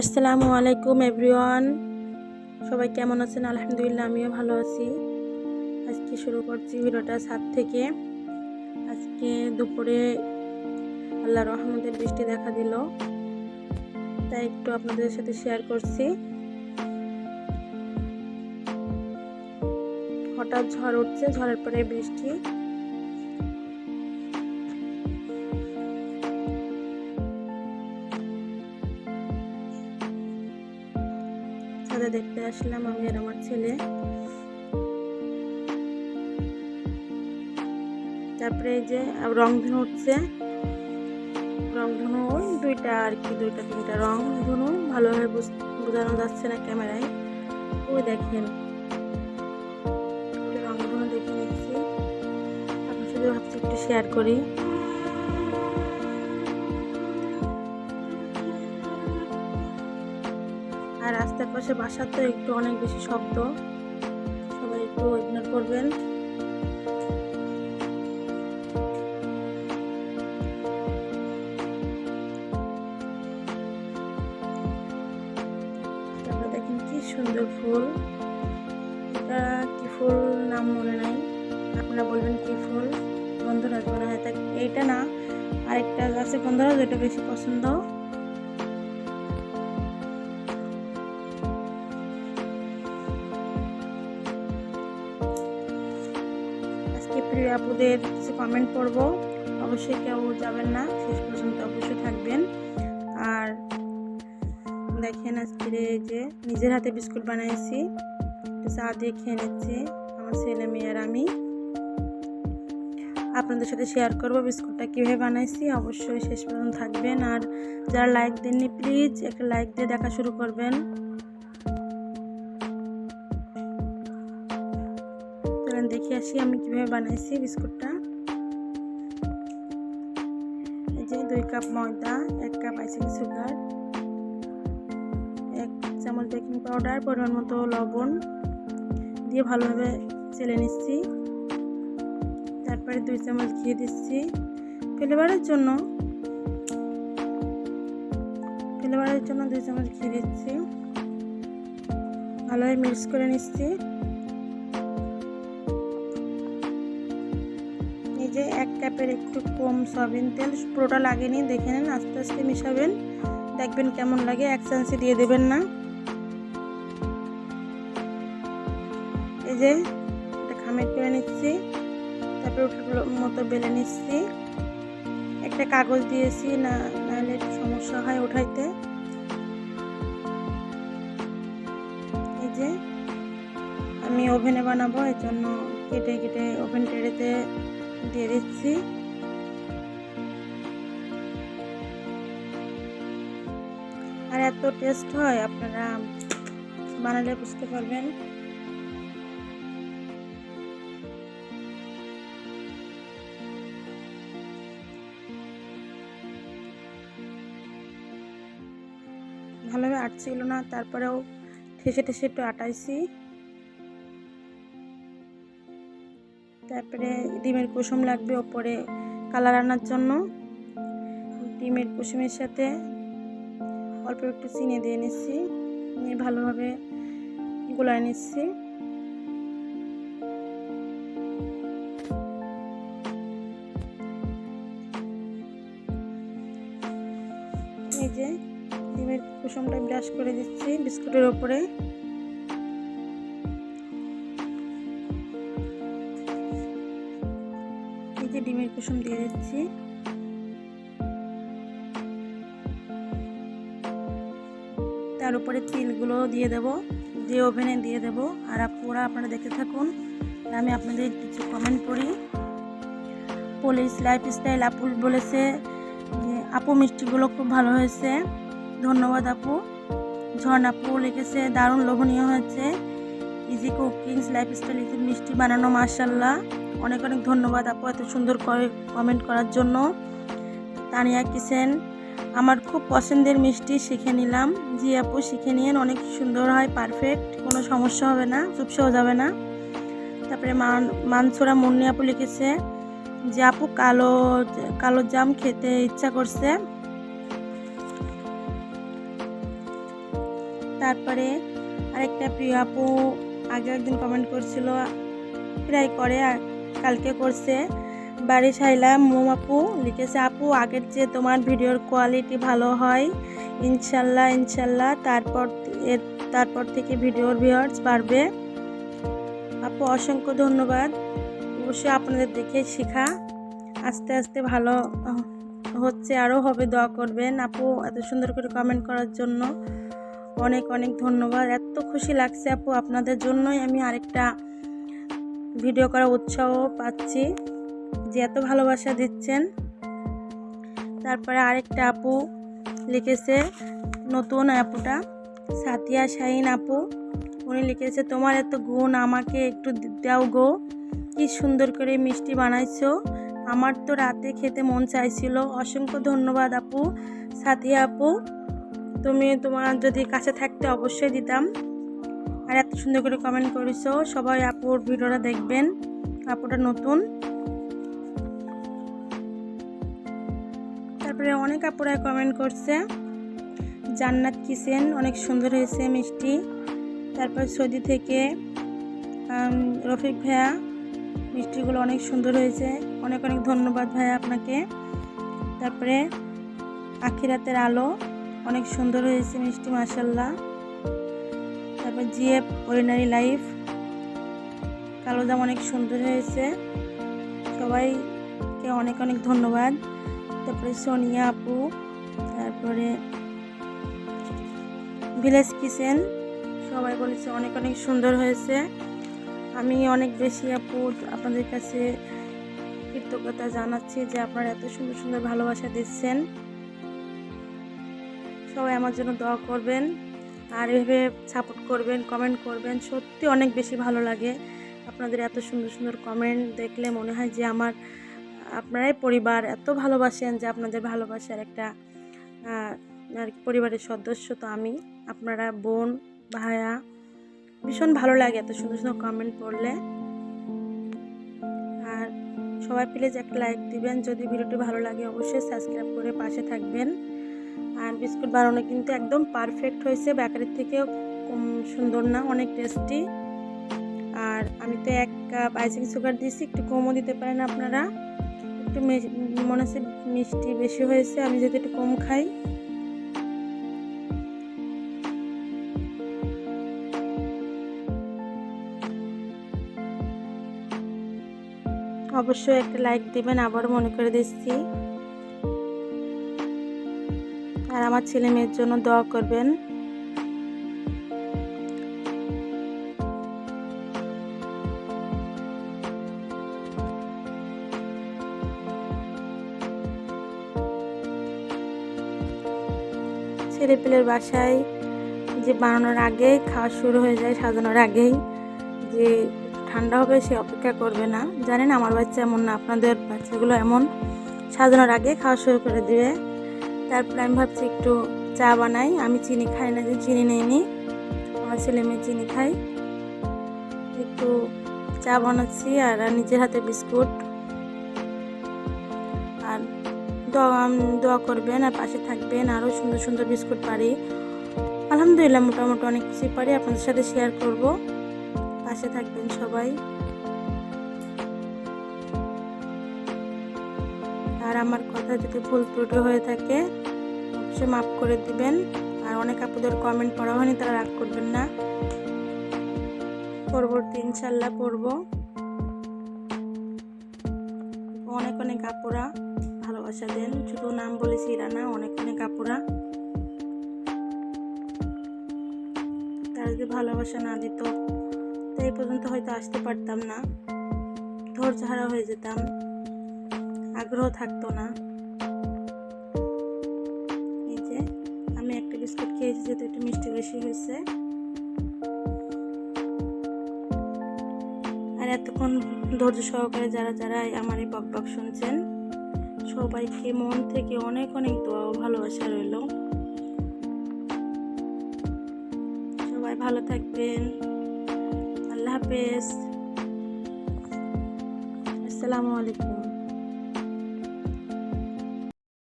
আসসালামু আলাইকুম, এভরিওয়ান। সবাই কেমন আছেন? আলহামদুলিল্লাহ, আমিও ভালো আছি। আজকে শুরু করছি ভিডিওটা ছাদ থেকে। আজকে দুপুরে আল্লাহ রহমতের বৃষ্টি দেখা দিল। তাই একটু আপনাদের সাথে শেয়ার করছি। হঠাৎ ঝড় উঠছে, ঝড়ের পরে বৃষ্টি। আসলাম আমি আর আমার ছেলে। তারপরে এই যে রংধনু উঠছে। রংধনু ওই দুইটা আর কি, দুইটা তিনটা রং ধনু। ভালোভাবে বুঝ- বোঝানো যাচ্ছে না ক্যামেরায়। ওই দেখেন। রংধনু দেখে নিচ্ছি। আপনার সাথে ভাবছি একটু শেয়ার করি। রাস্তার পাশে বাসা তো একটু অনেক বেশি শব্দ সবাই একটু ইগনোর করবেন। দেখেন কি সুন্দর ফুল। এটা কি ফুল নাম মনে নাই। আপনারা বলবেন কি ফুল? গন্ধরাজ মনে হয় তা এইটা না। আরেকটা গাছে গন্ধরাজ ওইটা বেশি পছন্দ। আপুদের কিছু কমেন্ট করব। অবশ্যই কেউ যাবেন না, শেষ পর্যন্ত অবশ্যই থাকবেন। আর দেখেন আজকে যে নিজের হাতে বিস্কুট বানিয়েছি চা দিয়ে খেয়ে নিচ্ছি, আমার ছেলে মেয়ে আর আমি। আপনাদের সাথে শেয়ার করব বিস্কুটটা কীভাবে বানাইছি, অবশ্যই শেষ পর্যন্ত থাকবেন। আর যারা লাইক দেননি প্লিজ একটা লাইক দিয়ে দেখা শুরু করবেন। দেখে আসি আমি কীভাবে বানাইছি বিস্কুটটা। এই যে দুই কাপ ময়দা, এক কাপ আইসিং সুগার, এক চামচ বেকিং পাউডার, পরিমাণ মতো লবণ দিয়ে ভালোভাবে চেলে নিচ্ছি। তারপরে দুই চামচ ঘি দিচ্ছি। ফ্লেভারের জন্য ফ্লেভারের জন্য দুই চামচ ঘি দিচ্ছি। ভালোভাবে মিক্স করে নিচ্ছি। এক কাপের একটু কম সয়াবিন তেল, পুরোটা লাগেনি দেখে নেন, আস্তে আস্তে মিশাবেন। দেখবেন কেমন লাগে, এক চান্সে দিয়ে দেবেন না। এই যে এটা খামের করে নিচ্ছি, তারপরে ওটার মতো বেলে নিচ্ছি। একটা কাগজ দিয়েছি, না, নাহলে একটু সমস্যা হয় উঠাইতে। এই যে, আমি ওভেনে বানাবো এর জন্য কেটে কেটে ওভেন টেরেতে দিয়ে দিচ্ছি। আর এত টেস্ট হয়, আপনারা বানালে বুঝতে পারবেন। ভালোভাবে আটছিল না, তারপরেও ঠেসে ঠেসে একটু আটাইছি। তারপরে ডিমের কুসুম লাগবে ওপরে কালার আনার জন্য। ডিমের কুসুমের সাথে অল্প একটু চিনি দিয়ে নিচ্ছি। নিয়ে ভালোভাবে গোলায় নিচ্ছি। এই যে ডিমের কুসুমটা ব্রাশ করে দিচ্ছি বিস্কুটের ওপরে। কুসুম দিয়ে দিচ্ছি। তার উপরে তিলগুলো দিয়ে দেব, দিয়ে ওভেনে দিয়ে দেব। আর আপুরা আপনারা দেখতে থাকুন, আমি আপনাদের কিছু কমেন্ট পড়ি পুলিশ লাইফ স্টাইল আপু বলেছে আপু মিষ্টিগুলো খুব ভালো হয়েছে। ধন্যবাদ আপু। ঝর্ণ আপু লিখেছে, দারুণ লোভনীয় হয়েছে। Easy cookings lifestyle easy মিষ্টি বানানো মার্শাল্লাহ অনেক অনেক ধন্যবাদ আপু এত সুন্দর কমেন্ট করার জন্য। তানিয়া কিচেন, আমার খুব পছন্দের মিষ্টি শিখে নিলাম। জি আপু, শিখে নিয়েন, অনেক সুন্দর হয় পারফেক্ট কোনো সমস্যা হবে না, চুপসেও যাবে না। তারপরে মান, মানসুরা মুন্নি আপু লিখেছে যে আপু, কালো কালো জাম খেতে ইচ্ছা করছে। তারপরে আরেকটা প্রিয় আপু আগে একদিন কমেন্ট করছিল, প্রায় করে কালকে করছে। বাড়ি সাইলাম মোম আপু লিখেছে, আপু, আগের চেয়ে তোমার ভিডিওর কোয়ালিটি ভালো হয়। ইনশাল্লাহ ইনশাল্লাহ, তারপর এর তারপর থেকে ভিডিওর ভিউয়ার্স বাড়বে। আপু, অসংখ্য ধন্যবাদ। অবশ্যই আপনাদের দেখে শেখা। আস্তে আস্তে ভালো হচ্ছে আরও হবে, দোয়া করবেন। আপু, এত সুন্দর করে কমেন্ট করার জন্য। অনেক অনেক ধন্যবাদ। এত খুশি লাগছে আপু। আপনাদের জন্যই আমি আরেকটা ভিডিও করার উৎসাহ পাচ্ছি যে এত ভালোবাসা দিচ্ছেন। তারপরে আরেকটা আপু লিখেছে নতুন আপুটা সাথিয়া শাহিন আপু। উনি লিখেছে, তোমার এত গুণ, আমাকে একটু দাও গো। কি সুন্দর করে মিষ্টি বানাইছো। আমার তো রাতে খেতে মন চাইছিল। অসংখ্য ধন্যবাদ আপু। সাথিয়া আপু তুমি তোমার যদি কাছে থাকতে অবশ্যই দিতাম। আর এত সুন্দর করে কমেন্ট করেছ, সবাই আপুর ভিডিওটা দেখবেন, আপুটা নতুন। তারপরে অনেক আপুরা কমেন্ট করছে, জান্নাত কিচেন অনেক সুন্দর হয়েছে মিষ্টি। তারপর সৌদি থেকে রফিক ভাইয়া, মিষ্টিগুলো অনেক সুন্দর হয়েছে। অনেক অনেক ধন্যবাদ ভাইয়া আপনাকে। তারপরে আখিরাতের আলো। অনেক সুন্দর হয়েছে, মিষ্টি মাসাল্লাহ তারপর জিএফ অর্ডিনারি লাইফ কালো জাম অনেক সুন্দর হয়েছে। সবাইকে অনেক অনেক ধন্যবাদ। তারপরে সোনিয়া আপু, তারপরে ভিলেজ কিচেন। সবাই বলেছে অনেক অনেক সুন্দর হয়েছে। আমি অনেক বেশি আপু আপনাদের কাছে কৃতজ্ঞতা জানাচ্ছি যে আপনারা এত সুন্দর সুন্দর ভালোবাসা দিচ্ছেন। সবাই আমার জন্য দোয়া করবেন আর এভাবে সাপোর্ট করবেন কমেন্ট করবেন, সত্যি অনেক বেশি ভালো লাগে। আপনাদের এত সুন্দর সুন্দর কমেন্ট দেখলে মনে হয় যে আমার, আপনারাই পরিবার, এত ভালোবাসেন যে আপনাদের ভালোবাসার একটা আর পরিবারের সদস্য তো আমি। আপনারা বোন ভাইয়া ভীষণ ভালো লাগে এত সুন্দর সুন্দর কমেন্ট পড়লে। আর সবাই প্লিজ একটা লাইক দিবেন। যদি ভিডিওটি ভালো লাগে অবশ্যই সাবস্ক্রাইব করে পাশে থাকবেন। আর বিস্কুট বানানো কিন্তু একদম পারফেক্ট হয়েছে। বেকারির থেকেও সুন্দর না, অনেক টেস্টি আর আমি তো এক কাপ আইসিং সুগার দিয়েছি, একটু কমও দিতে পারেন আপনারা। একটু মনে হচ্ছে মিষ্টি বেশি হয়েছে, আমি যদি একটু কম খাই। অবশ্যই একটা লাইক দিবেন আবার মনে করে দিচ্ছি। আর আমার ছেলে মেয়ের জন্য দোয়া করবেন। ছেলেপেলের বাসায় যে বানানোর আগে খাওয়া শুরু হয়ে যায় সাজানোর আগেই, যে ঠান্ডা হবে সে অপেক্ষা করবে না। জানেন আমার বাচ্চা এমন না, আপনাদের বাচ্চাগুলো এমন সাজানোর আগে খাওয়া শুরু করে দিবে। তারপরে আমি ভাবছি একটু চা বানাই। আমি চিনি খাই না যে চিনি নেইনি। আমার ছেলে মেয়ে চিনি খাই একটু চা বানাচ্ছি আর নিজের হাতে বিস্কুট। আর দোয়া দোয়া করবেন আর পাশে থাকবেন। আরও সুন্দর সুন্দর বিস্কুট পারি। আলহামদুলিল্লাহ, মোটামুটি অনেক কিছুই পারি। আপনাদের সাথে শেয়ার করব। পাশে থাকবেন সবাই। আর আমার কথা যদি ভুল ত্রুটি হয়ে থাকে অবশ্যই মাফ করে দিবেন। আর অনেক আপুদের কমেন্ট পড়া হয়নি, তারা রাগ করবেন না। পরবর্তী ইনশাল্লাহ পড়ব। অনেক অনেক আপুরা ভালোবাসা দেন। শুধু নাম বলেছি না, অনেক অনেক আপুরা। তারা যদি ভালোবাসা না দিত, তো এই পর্যন্ত হয়তো আসতে পারতাম না। ধৈর্য হারা হয়ে যেতাম। আগ্রহ থাকতো না। এই যে, আমি একটা বিস্কুট খেয়েছি যেহেতু একটু মিষ্টি বেশি হয়েছে। আর এতক্ষণ ধৈর্য সহকারে যারা যারা আমার এই বক বক শুনছেন, সবাইকে মন থেকে অনেক অনেক দোয়া ও ভালোবাসা রইল। সবাই ভালো থাকবেন। আল্লাহ হাফেজ। আসসালামু আলাইকুম।